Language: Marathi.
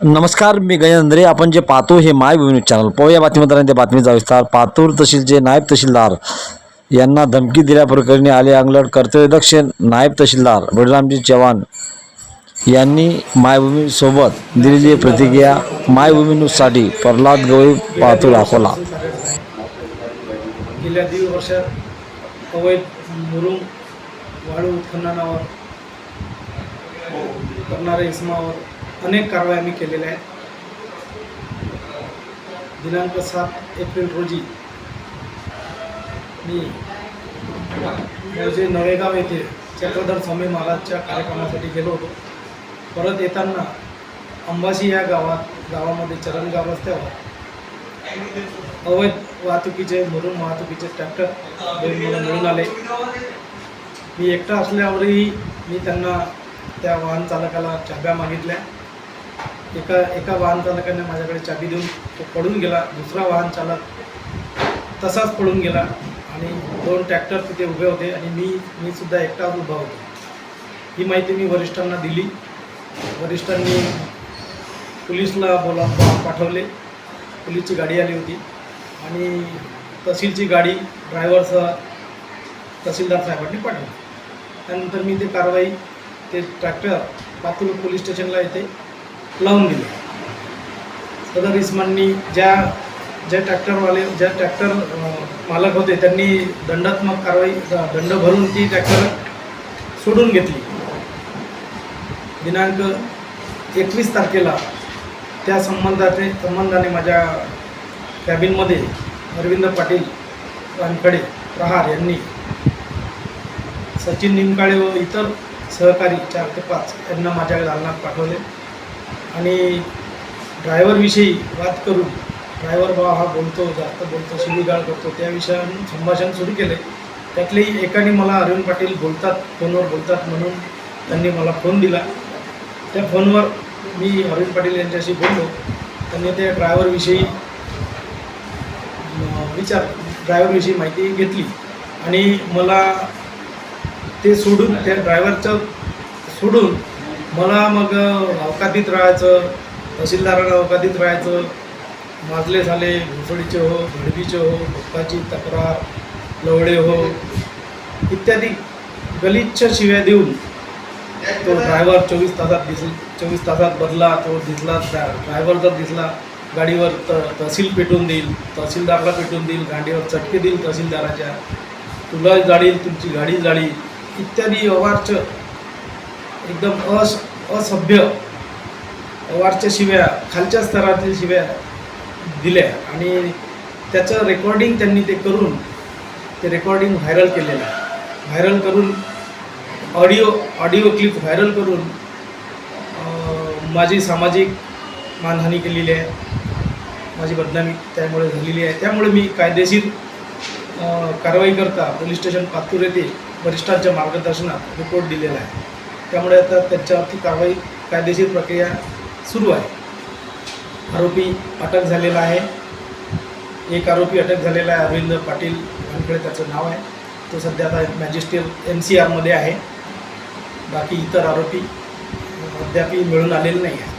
नमस्कार मी गजेंद्रे आपण जे पाहतो हे माय न्यूज चॅनल. पाहूया बातमीदारांच्या बातमीचा विस्तार. पातूर तहसीलचे नायब तहसीलदार यांना धमकी दिल्याप्रकरणी आले अंगलट कर्तव्यदक्ष नायब तहसीलदार बळीरामजी चव्हाण यांनी मायभूमीसोबत दिलेली प्रतिक्रिया मायभूमी न्यूजसाठी प्रल्हाद गवळी पातूर अकोला गेल्या दीड वर्षात कवैत मुरुंग वाळू उत्खननावर करणाऱ्या इसमावर अनेक कारवाई आम्ही केलेल्या आहेत. दिनांक सात एप्रिल रोजी मी म्हणजे नवेगाव येथे चक्रधर स्वामी महाराजच्या कार्यक्रमासाठी गेलो होतो. परत येताना अंबाशी या गावात गावामध्ये चरणगाव रस्त्यावर अवैध वाहतुकीचे मरून वाहतुकीचे ट्रॅक्टर दोन मला मिळून आले. मी एकटा असल्यावरही मी त्यांना त्या वाहन चालकाला चाब्या मागितल्या. एका एका वाहन चालकाने माझ्याकडे चाबी देऊन तो पडून गेला दुसरा वाहन चालक तसाच पडून गेला आणि दोन ट्रॅक्टर तिथे उभे होते आणि मी मी सुद्धा एकटाच उभा होतो. ही माहिती मी वरिष्ठांना दिली. वरिष्ठांनी पुलिसला बोला पाठवले. पोलीसची गाडी आली होती. आणि तहसीलची गाडी ड्रायव्हरसह तहसीलदार साहेबांनी पाठवली. त्यानंतर मी ते कारवाई ते ट्रॅक्टर पातूर पोलीस स्टेशनला येते. लावून दिले. सदर इस्मांनी ज्या ज्या ट्रॅक्टरवाले ज्या ट्रॅक्टर मालक होते त्यांनी दंडात्मक कारवाई दंड भरून ती ट्रॅक्टर सोडून घेतली. दिनांक एकवीस तारखेला त्या संबंधाचे संबंधाने माझ्या कॅबिनमध्ये अरविंद पाटील वानखडे प्रहार यांनी सचिन निमकाळे व इतर सहकारी चार ते पाच यांना माझ्या दालनात पाठवले. आणि ड्रायव्हरविषयी वाद करून ड्रायव्हर बाबा हा बोलतो जास्त बोलतो शिवीगाळ करतो त्या विषयावरून संभाषण सुरू केले. त्यातले एकाने मला अरविंद पाटील बोलतात फोनवर बोलतात म्हणून त्यांनी मला फोन दिला. त्या फोनवर मी अरविंद पाटील यांच्याशी बोललो. त्यांनी त्या ड्रायव्हरविषयी विचार ड्रायव्हरविषयी माहिती घेतली. आणि मला ते सोडून त्या ड्रायव्हरचं सोडून मला मग अवकातीत राहायचं तहसीलदारांना अवकातीत राहायचं. माजले झाले घुसडीचे हो भडवीचे हो भक्ताची तक्रार लवडे हो इत्यादी गलिच्छ शिव्या देऊन तो ड्रायव्हर चोवीस तासात दिस चोवीस तासात बदला तो दिसला ड्रायव्हर जर दिसला गाडीवर त तहसील पेटून देईल तहसीलदारला पेटून देईल गाडीवर चटके देईल तहसीलदाराच्या. तुला जाळील तुमची गाडी जाळी इत्यादी अवार्च एकदम अस असभ्य वारच्या शिव्या खालच्या स्तरातील शिव्या दिल्या. आणि त्याचं रेकॉर्डिंग त्यांनी ते करून ते रेकॉर्डिंग व्हायरल केलेलं आहे. व्हायरल करून ऑडिओ ऑडिओ क्लिप व्हायरल करून माझी सामाजिक मानहानी केलेली आहे. माझी बदनामी त्यामुळे झालेली आहे. त्यामुळे मी कायदेशीर कारवाई करता पोलीस स्टेशन पातूर येथे वरिष्ठांच्या मार्गदर्शनात रिपोर्ट दिलेला आहे. त्यामुळे आता त्यांच्यावरती कारवाई कायदेशीर प्रक्रिया सुरू आहे. आरोपी अटक झालेला आहे. एक आरोपी अटक झालेला आहे अरविंद पाटील यांकडे त्याचं नाव आहे. तो सध्या आता मॅजिस्ट्रेट एन सी आरमध्ये आहे. बाकी इतर आरोपी अद्याप मिळून आलेले नाही आहे